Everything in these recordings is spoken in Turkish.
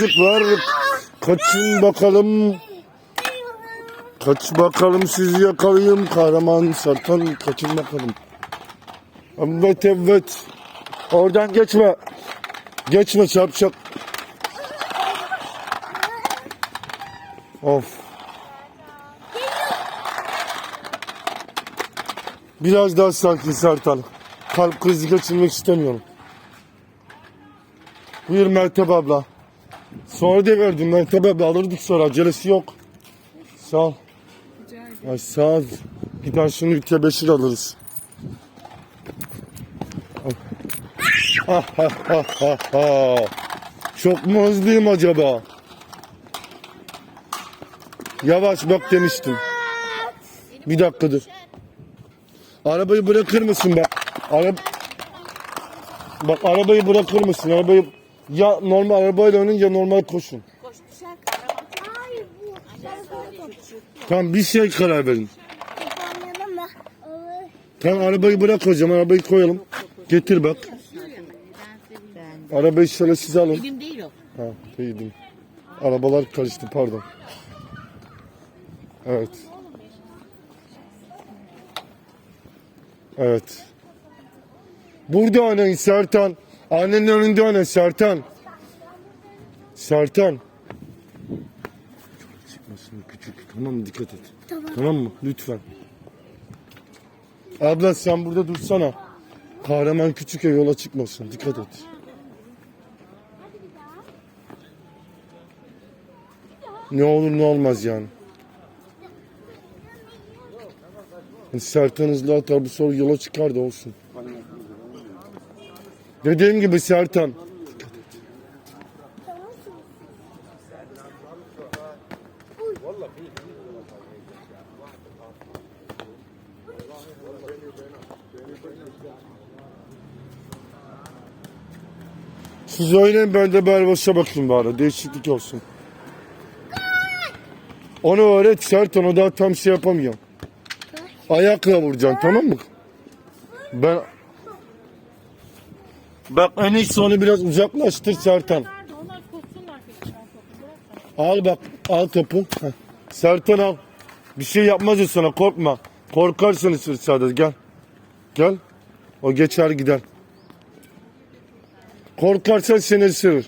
çocuk var. Kaçın bakalım. Kaç bakalım sizi yakalayayım. Kahraman Sertan kaçın bakalım. Evet evet. Oradan geçme. Geçme çarpacak. Of. Biraz daha sakin Sertan. Kalp krizi geçirmek istemiyorum. Buyur Mertebe abla. Sonra da verdim Mertebe abla alırdık sonra acelesi yok. Sağ ol. Ay sağ ol. Gider şunu bir tebeşir alırız. Ha ha ha ha ha. Çok mu hızlıyım acaba? Yavaş bak demiştim. Bir dakika dur. Arabayı bırakır mısın bak? Ara... Bak arabayı bırakır mısın? Arabayı ya normal arabayla oynayın ya normal koşun. Hayır bu. Tamam bir şey karar verin. Olur. Tamam arabayı bırak hocam arabayı koyalım. Getir bak. Arabayı şöyle siz alın. Benim değil o. Ha değildim. Arabalar karıştı pardon. Evet. Evet. Burada oynayın Sertan. Annenin önünde oynayın Sertan. Sertan. Çıkmasın küçük. Tamam mı? Dikkat et. Tamam. mı? Lütfen. Abla sen burada dursana. Kahraman küçük ya yola çıkmasın. Dikkat et. Ne olur ne olmaz yani. Sertan hızlı atar bu soru yola çıkar da olsun. Dediğim gibi Sertan. Siz oynayın ben de Berbaş'a bakayım bari. Değişiklik olsun. Onu öğret Sertan o daha tam şey yapamıyor. Ayakla vuracaksın tamam mı? Ben Bak en iyisi onu biraz uzaklaştır Sertan. Al bak al topu. Sertan al. Bir şey yapmaz o sana korkma. Korkarsan ısır gel. Gel. O geçer gider. Korkarsan seni ısırır.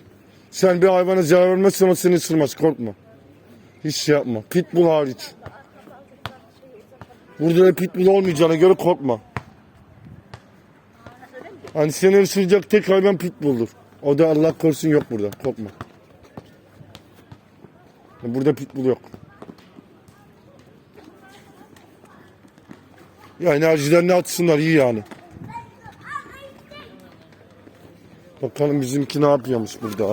Sen bir hayvana zarar vermezsen o seni ısırmaz korkma. Hiç şey yapma. Pitbull hariç. Burada da pitbull olmayacağına göre korkma. Hani seni ısıracak tek hayvan pitbulldur. O da Allah korusun yok burada. Korkma. Burada pitbull yok. Ya enerjilerini atsınlar iyi yani. Bakalım bizimki ne yapıyormuş burada.